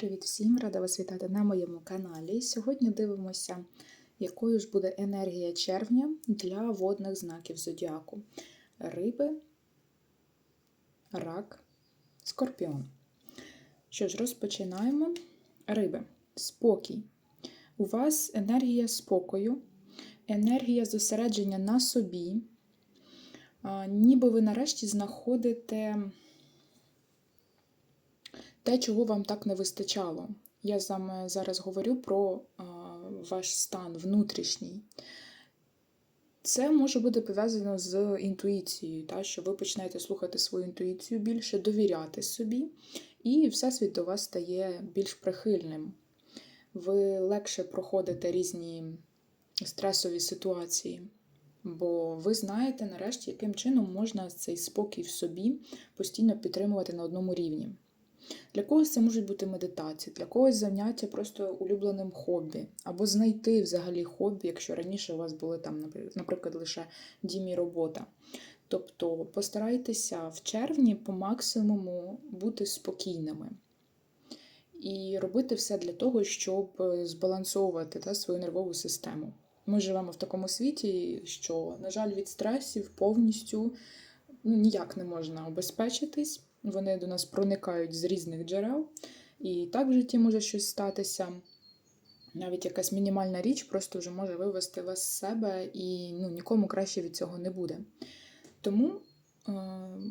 Привіт всім! Рада вас вітати на моєму каналі. Сьогодні дивимося, якою ж буде енергія червня для водних знаків зодіаку: риби, рак, скорпіон. Що ж, розпочинаємо. Риби, спокій. У вас енергія спокою, енергія зосередження на собі. Ніби ви нарешті знаходите те, чого вам так не вистачало. Я саме зараз говорю про а, ваш стан внутрішній. Це може бути пов'язано з інтуїцією, та, що ви починаєте слухати свою інтуїцію більше, довіряти собі, і всесвіт до вас стає більш прихильним. Ви легше проходите різні стресові ситуації, бо ви знаєте нарешті, яким чином можна цей спокій в собі постійно підтримувати на одному рівні. Для когось це можуть бути медитації, для когось заняття просто улюбленим хобі, або знайти взагалі хобі, якщо раніше у вас були там, наприклад, лише дім і робота. Тобто постарайтеся в червні по максимуму бути спокійними і робити все для того, щоб збалансовувати та, свою нервову систему. Ми живемо в такому світі, що, на жаль, від стресів повністю ну, ніяк не можна обезпечитись. Вони до нас проникають з різних джерел, і так в житті може щось статися. Навіть якась мінімальна річ просто вже може вивести вас з себе, і ну, нікому краще від цього не буде. Тому е,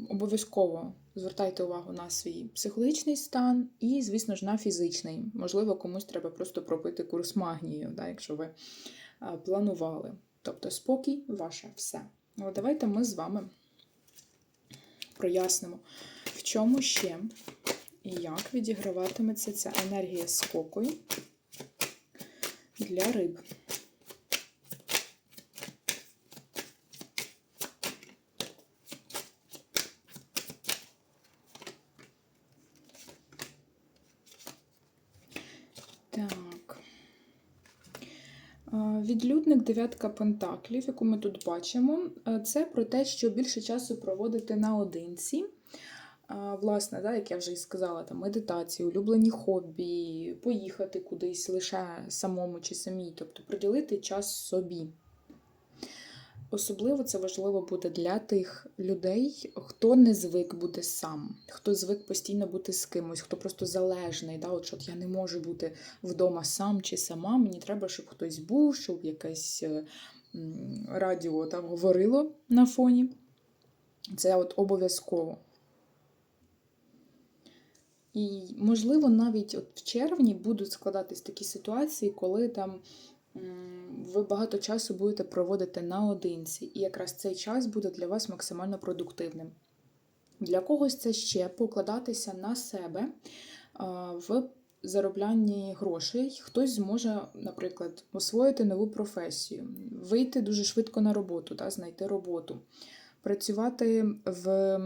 обов'язково звертайте увагу на свій психологічний стан і, звісно ж, на фізичний. Можливо, комусь треба просто пропити курс магнію, да, якщо ви е, планували. Тобто спокій ваше все. От Давайте ми з вами прояснимо, в чому ще і як відіграватиметься ця енергія спокою для риб. Так. Відлюдник дев'ятка пентаклів, яку ми тут бачимо, це про те, що більше часу проводити наодинці. Власне, да, як я вже і сказала, там медитації, улюблені хобі, поїхати кудись лише самому чи самій, тобто приділити час собі. Особливо це важливо буде для тих людей, хто не звик бути сам, хто звик постійно бути з кимось, хто просто залежний. Да? От, от я не можу бути вдома сам чи сама. Мені треба, щоб хтось був, щоб якесь радіо там говорило на фоні. Це от обов'язково. І, можливо, навіть от в червні будуть складатись такі ситуації, коли там ви багато часу будете проводити наодинці, і якраз цей час буде для вас максимально продуктивним. Для когось це ще покладатися на себе в зароблянні грошей. Хтось зможе, наприклад, освоїти нову професію, вийти дуже швидко на роботу, та, знайти роботу, працювати в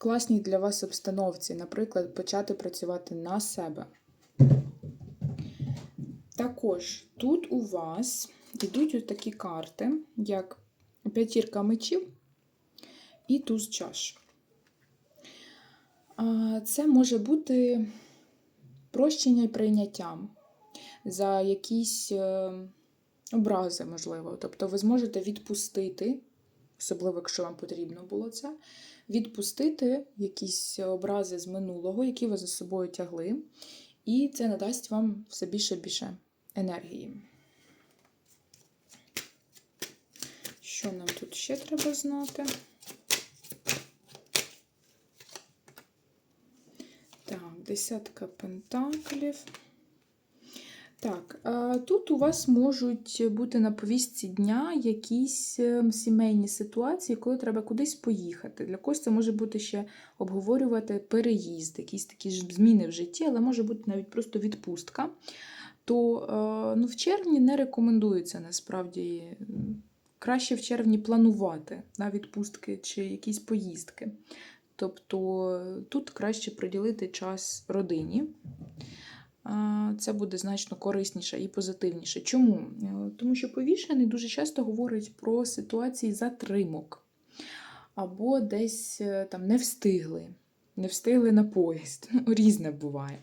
класній для вас обстановці, наприклад, почати працювати на себе. Також тут у вас йдуть такі карти, як п'ятірка мечів і туз чаш. Це може бути прощення і прийняття за якісь е, образи, можливо. Тобто ви зможете відпустити, особливо, якщо вам потрібно було це, відпустити якісь образи з минулого, які ви за собою тягли, і це надасть вам все більше і більше енергії. Що нам тут ще треба знати? Так, десятка пентаклів. Так, тут у вас можуть бути на повістці дня якісь ем, сімейні ситуації, коли треба кудись поїхати. Для когось це може бути ще обговорювати переїзд, якісь такі зміни в житті, але може бути навіть просто відпустка то е, ну, в червні не рекомендується насправді краще в червні планувати на відпустки чи якісь поїздки. Тобто тут краще приділити час родині. Це буде значно корисніше і позитивніше. Чому? Е, тому що повішений дуже часто говорить про ситуації затримок, або десь е, там не встигли, не встигли на поїзд. Ну, різне буває.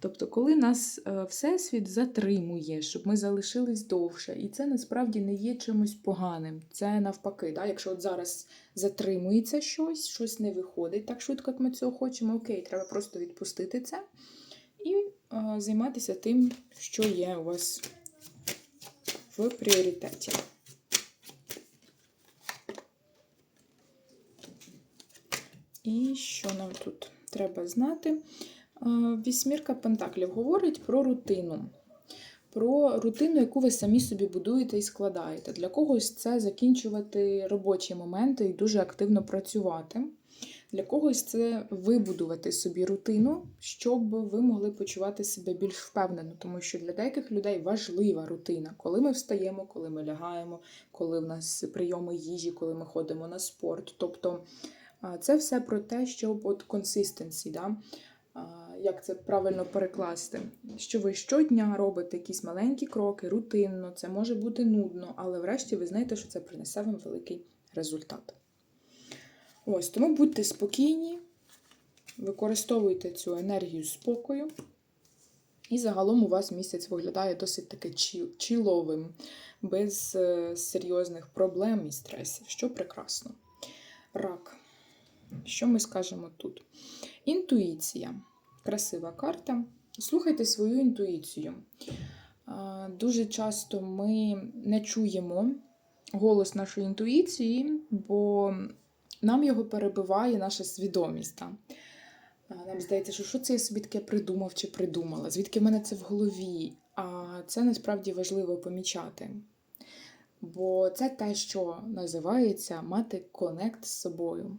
Тобто, коли нас е, Всесвіт затримує, щоб ми залишились довше, і це насправді не є чимось поганим. Це навпаки, да? якщо от зараз затримується щось, щось не виходить так швидко, як ми цього хочемо, окей, треба просто відпустити це і займатися тим, що є у вас в пріоритеті. І що нам тут треба знати? Е, Вісьмірка Пентаклів говорить про рутину. Про рутину, яку ви самі собі будуєте і складаєте. Для когось це закінчувати робочі моменти і дуже активно працювати. Для когось це вибудувати собі рутину, щоб ви могли почувати себе більш впевнено, тому що для деяких людей важлива рутина, коли ми встаємо, коли ми лягаємо, коли в нас прийоми їжі, коли ми ходимо на спорт. Тобто це все про те, щоб от консистенції, да? як це правильно перекласти, що ви щодня робите якісь маленькі кроки, рутинно, це може бути нудно, але врешті ви знаєте, що це принесе вам великий результат. Ось, тому будьте спокійні, використовуйте цю енергію спокою. І загалом у вас місяць виглядає досить таки чіл- чіловим, без е, серйозних проблем і стресів, що прекрасно. Рак. Що ми скажемо тут? Інтуїція. Красива карта. Слухайте свою інтуїцію. Дуже часто ми не чуємо голос нашої інтуїції, бо нам його перебиває наша свідомість. Та? Нам здається, що що це я собі таке придумав чи придумала, звідки в мене це в голові. А це насправді важливо помічати. Бо це те, що називається мати конект з собою.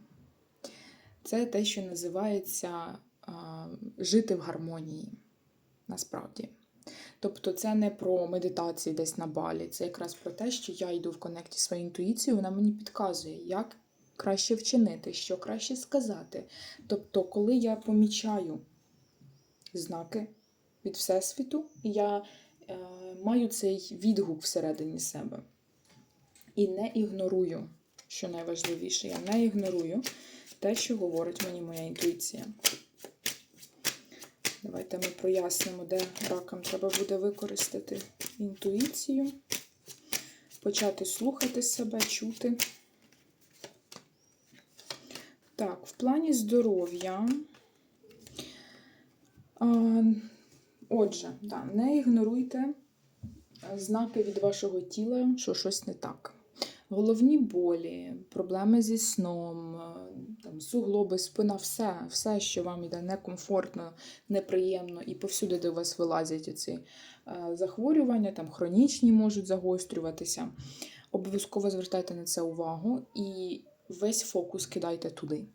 Це те, що називається а, жити в гармонії. Насправді. Тобто це не про медитації десь на балі, це якраз про те, що я йду в конекті своєю інтуїцією, вона мені підказує, як краще вчинити, що краще сказати. Тобто, коли я помічаю знаки від Всесвіту, я е, маю цей відгук всередині себе і не ігнорую, що найважливіше, я не ігнорую те, що говорить мені моя інтуїція. Давайте ми прояснимо, де ракам треба буде використати інтуїцію, почати слухати себе, чути. Так, в плані здоров'я. Отже, да, не ігноруйте знаки від вашого тіла, що щось не так. Головні болі, проблеми зі сном, е, там, суглоби, спина, все, все, що вам іде некомфортно, неприємно, і повсюди, де у вас вилазять ці захворювання, там хронічні можуть загострюватися. Обов'язково звертайте на це увагу і весь фокус кидайте туди.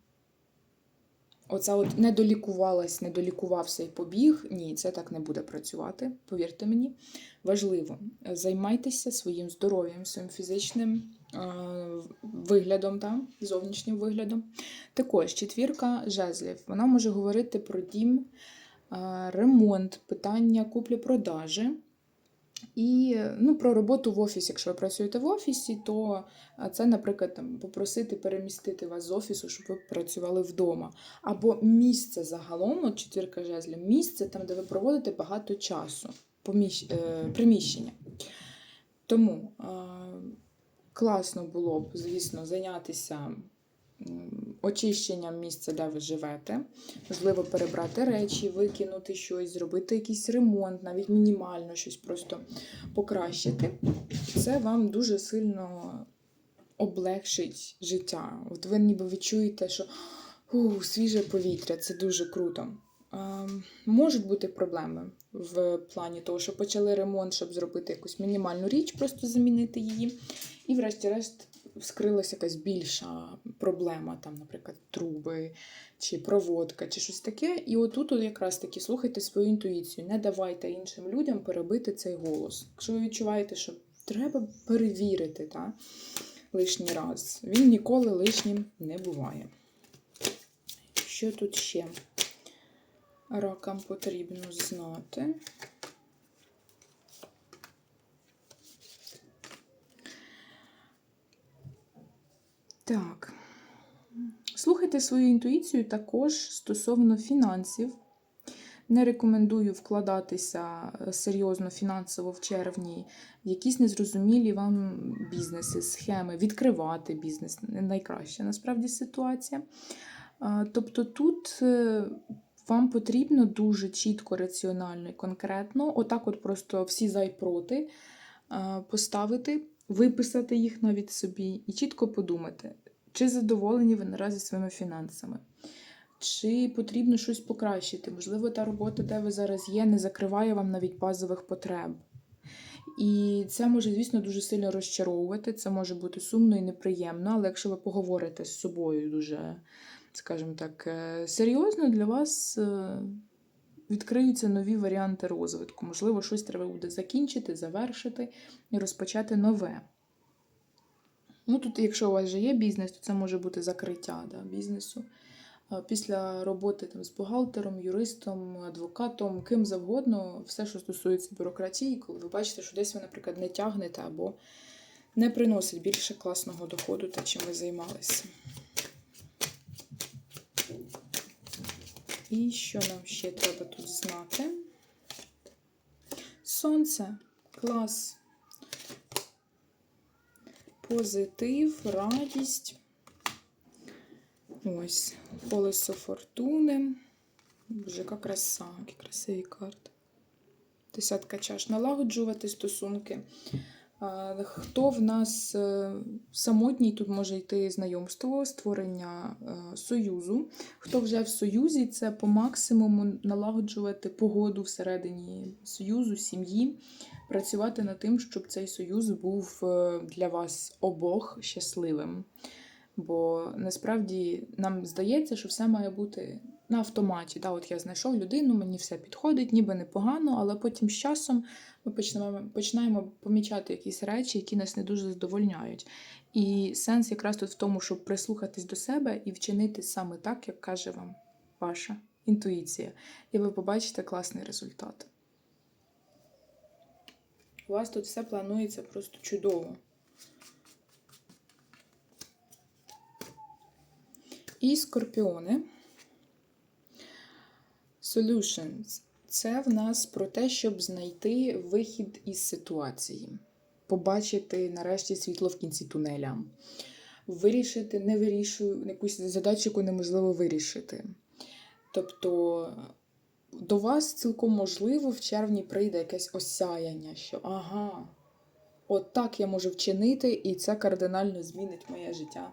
Оце от не долікувалась, не долікувався і побіг. Ні, це так не буде працювати, повірте мені. Важливо, займайтеся своїм здоров'ям, своїм фізичним е, виглядом, та, зовнішнім виглядом. Також четвірка жезлів. Вона може говорити про дім, е, ремонт, питання куплі-продажі. І ну, про роботу в офісі. Якщо ви працюєте в офісі, то це, наприклад, там, попросити перемістити вас з офісу, щоб ви працювали вдома. Або місце загалом, от четвірка жезлів, місце там, де ви проводите багато часу, поміщ... е, приміщення. Тому е, класно було б, звісно, зайнятися очищенням місця, де ви живете. Можливо, перебрати речі, викинути щось, зробити якийсь ремонт, навіть мінімально щось просто покращити. Це вам дуже сильно облегшить життя. От ви ніби відчуєте, що у, свіже повітря, це дуже круто. Можуть бути проблеми в плані того, що почали ремонт, щоб зробити якусь мінімальну річ, просто замінити її. І, врешті-решт, вскрилася якась більша проблема, там, наприклад, труби чи проводка, чи щось таке. І отут от якраз таки слухайте свою інтуїцію, не давайте іншим людям перебити цей голос. Якщо ви відчуваєте, що треба перевірити та, лишній раз, він ніколи лишнім не буває. Що тут ще ракам потрібно знати? Так. Слухайте свою інтуїцію також стосовно фінансів. Не рекомендую вкладатися е, серйозно фінансово в червні в якісь незрозумілі вам бізнеси, схеми, відкривати бізнес не найкраща насправді ситуація. Тобто тут е, вам потрібно дуже чітко, раціонально і конкретно, отак, от просто всі за й проти поставити, виписати їх навіть собі і чітко подумати, чи задоволені ви наразі своїми фінансами. Чи потрібно щось покращити? Можливо, та робота, де ви зараз є, не закриває вам навіть базових потреб. І це може, звісно, дуже сильно розчаровувати, це може бути сумно і неприємно, але якщо ви поговорите з собою дуже, скажімо так, е, серйозно, для вас е, відкриються нові варіанти розвитку. Можливо, щось треба буде закінчити, завершити і розпочати нове. Ну, тут, якщо у вас вже є бізнес, то це може бути закриття да, бізнесу. Після роботи там, з бухгалтером, юристом, адвокатом, ким завгодно, все, що стосується бюрократії, коли ви бачите, що десь ви, наприклад, не тягнете або не приносить більше класного доходу, те, чим ви займалися. І що нам ще треба тут знати? Сонце, клас, позитив, радість. Ось, колесо фортуни. Боже, яка краса, які красиві карти. Десятка чаш. Налагоджувати стосунки. Хто в нас е, самотній, тут може йти знайомство, створення е, союзу. Хто вже в союзі, це по максимуму налагоджувати погоду всередині союзу, сім'ї, працювати над тим, щоб цей союз був е, для вас обох щасливим. Бо насправді нам здається, що все має бути на автоматі. Да, От я знайшов людину, мені все підходить, ніби непогано, але потім з часом ми почнемо, починаємо помічати якісь речі, які нас не дуже задовольняють. І сенс якраз тут в тому, щоб прислухатись до себе і вчинити саме так, як каже вам ваша інтуїція. І ви побачите класний результат. У вас тут все планується просто чудово. І скорпіони. Solutions. Це в нас про те, щоб знайти вихід із ситуації, побачити нарешті світло в кінці тунеля, вирішити, не вирішую якусь задачу, яку неможливо вирішити. Тобто до вас цілком можливо в червні прийде якесь осяяння, що ага, от так я можу вчинити, і це кардинально змінить моє життя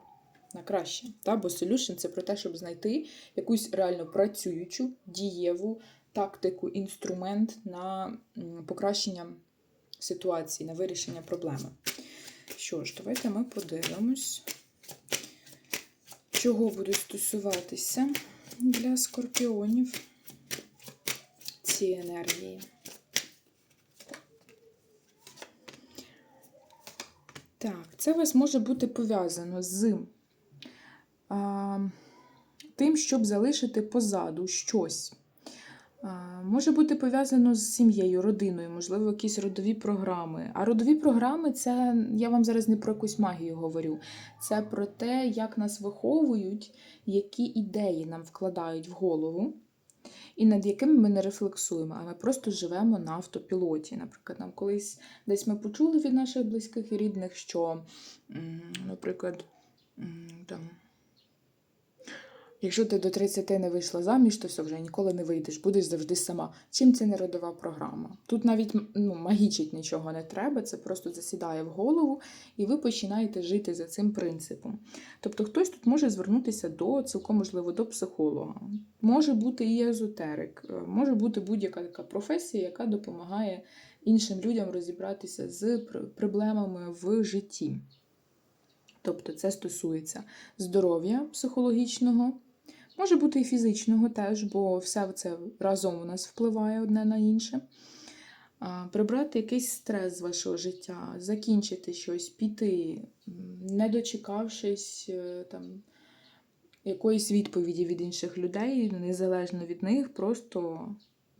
на краще. Та? Бо solution – це про те, щоб знайти якусь реально працюючу, дієву тактику, інструмент на покращення ситуації, на вирішення проблеми. Що ж, давайте ми подивимось, чого будуть стосуватися для скорпіонів ці енергії. Так, це у вас може бути пов'язано з тим, щоб залишити позаду щось. Може бути пов'язано з сім'єю, родиною, можливо, якісь родові програми. А родові програми це я вам зараз не про якусь магію говорю. Це про те, як нас виховують, які ідеї нам вкладають в голову. І над якими ми не рефлексуємо, а ми просто живемо на автопілоті. Наприклад, нам колись десь ми почули від наших близьких і рідних, що, наприклад, там. Якщо ти до 30 не вийшла заміж, то все вже ніколи не вийдеш, будеш завжди сама. Чим це не родова програма? Тут навіть ну, магічить нічого не треба, це просто засідає в голову, і ви починаєте жити за цим принципом. Тобто хтось тут може звернутися до цілком можливо до психолога, може бути і езотерик, е, може бути будь-яка така професія, яка допомагає іншим людям розібратися з проблемами в житті. Тобто це стосується здоров'я психологічного. Може бути і фізичного теж, бо все це разом у нас впливає одне на інше. Прибрати якийсь стрес з вашого життя, закінчити щось, піти, не дочекавшись е, там, якоїсь відповіді від інших людей, незалежно від них, просто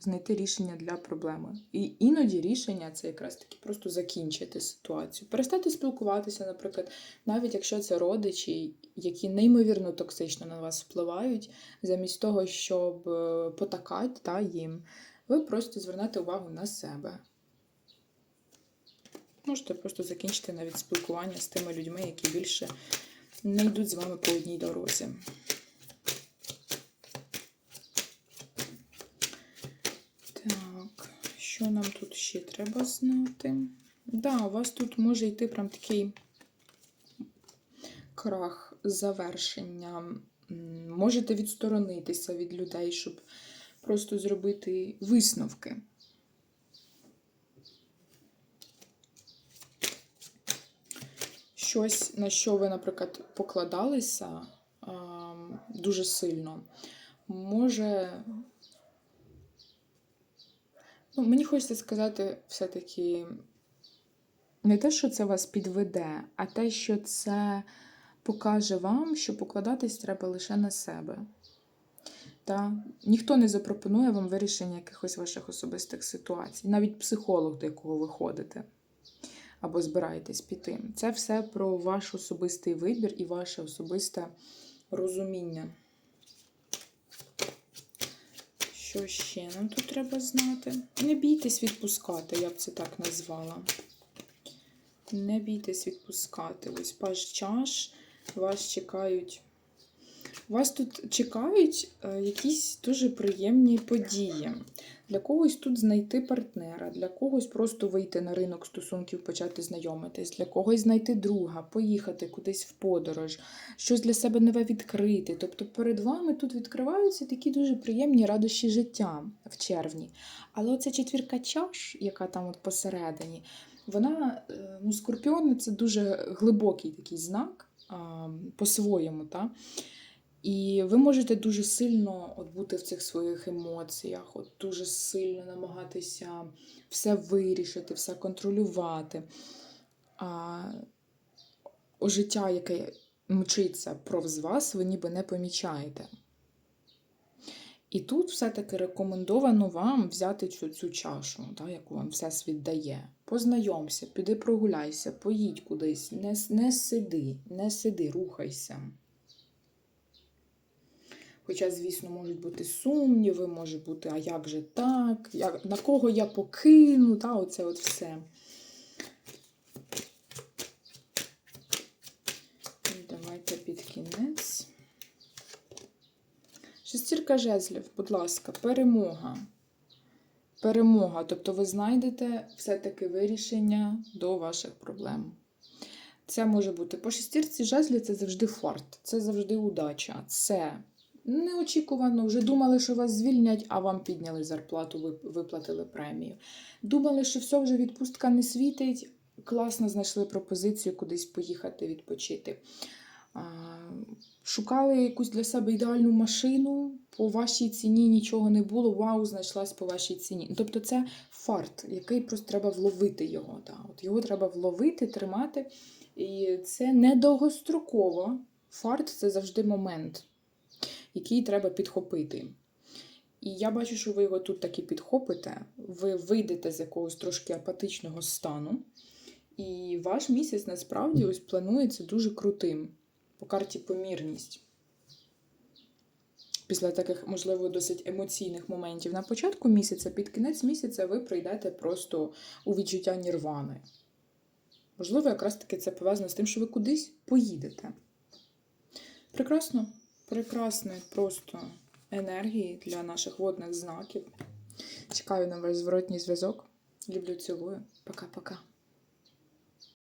знайти рішення для проблеми. І іноді рішення це якраз таки просто закінчити ситуацію. Перестати спілкуватися, наприклад, навіть якщо це родичі, які неймовірно токсично на вас впливають, замість того, щоб е, потакати та, їм, ви просто звернете увагу на себе. Можете просто закінчити навіть спілкування з тими людьми, які більше не йдуть з вами по одній дорозі. Так, що нам тут ще треба знати? Да, у вас тут може йти прям такий крах завершення. Можете відсторонитися від людей, щоб просто зробити висновки. Щось, на що ви, наприклад, покладалися дуже сильно, може. Ну, мені хочеться сказати, все-таки не те, що це вас підведе, а те, що це покаже вам, що покладатись треба лише на себе. Та? Ніхто не запропонує вам вирішення якихось ваших особистих ситуацій, навіть психолог, до якого ви ходите або збираєтесь піти. Це все про ваш особистий вибір і ваше особисте розуміння. Що ще нам тут треба знати? Не бійтесь відпускати, я б це так назвала. Не бійтесь відпускати. Ось паш чаш, вас чекають. Вас тут чекають е, якісь дуже приємні події. Для когось тут знайти партнера, для когось просто вийти на ринок стосунків, почати знайомитись, для когось знайти друга, поїхати кудись в подорож, щось для себе нове відкрити. Тобто перед вами тут відкриваються такі дуже приємні радощі життя в червні. Але оця четвірка чаш, яка там от посередині, вона, е, ну, скорпіон це дуже глибокий такий знак по-своєму. Та? І ви можете дуже сильно от бути в цих своїх емоціях, от дуже сильно намагатися все вирішити, все контролювати. А життя, яке мчиться повз вас, ви ніби не помічаєте. І тут все-таки рекомендовано вам взяти цю, цю чашу, та, яку вам всесвіт дає. Познайомся, піди прогуляйся, поїдь кудись, не, не сиди, не сиди, рухайся. Хоча, звісно, можуть бути сумніви, може бути, а як же так, як, на кого я покину, та, оце от все. Давайте під кінець. Шестірка жезлів, будь ласка, перемога. Перемога. Тобто ви знайдете все-таки вирішення до ваших проблем. Це може бути по шестірці жезлів це завжди фарт, це завжди удача. Це неочікувано. Вже думали, що вас звільнять, а вам підняли зарплату, ви- виплатили премію. Думали, що все вже відпустка не світить. Класно знайшли пропозицію кудись поїхати відпочити. Шукали якусь для себе ідеальну машину, по вашій ціні нічого не було. Вау, знайшлась по вашій ціні. Тобто це фарт, який просто треба вловити його. Та. От його треба вловити, тримати. І це не довгостроково. Фарт це завжди момент, який треба підхопити. І я бачу, що ви його тут таки підхопите, ви вийдете з якогось трошки апатичного стану. І ваш місяць насправді ось планується дуже крутим по карті помірність. Після таких, можливо, досить емоційних моментів на початку місяця, під кінець місяця ви прийдете просто у відчуття нірвани. Можливо, якраз таки це пов'язано з тим, що ви кудись поїдете. Прекрасно, прекрасне просто енергії для наших водних знаків. Чекаю на ваш зворотній зв'язок. Люблю, цілую. Пока-пока.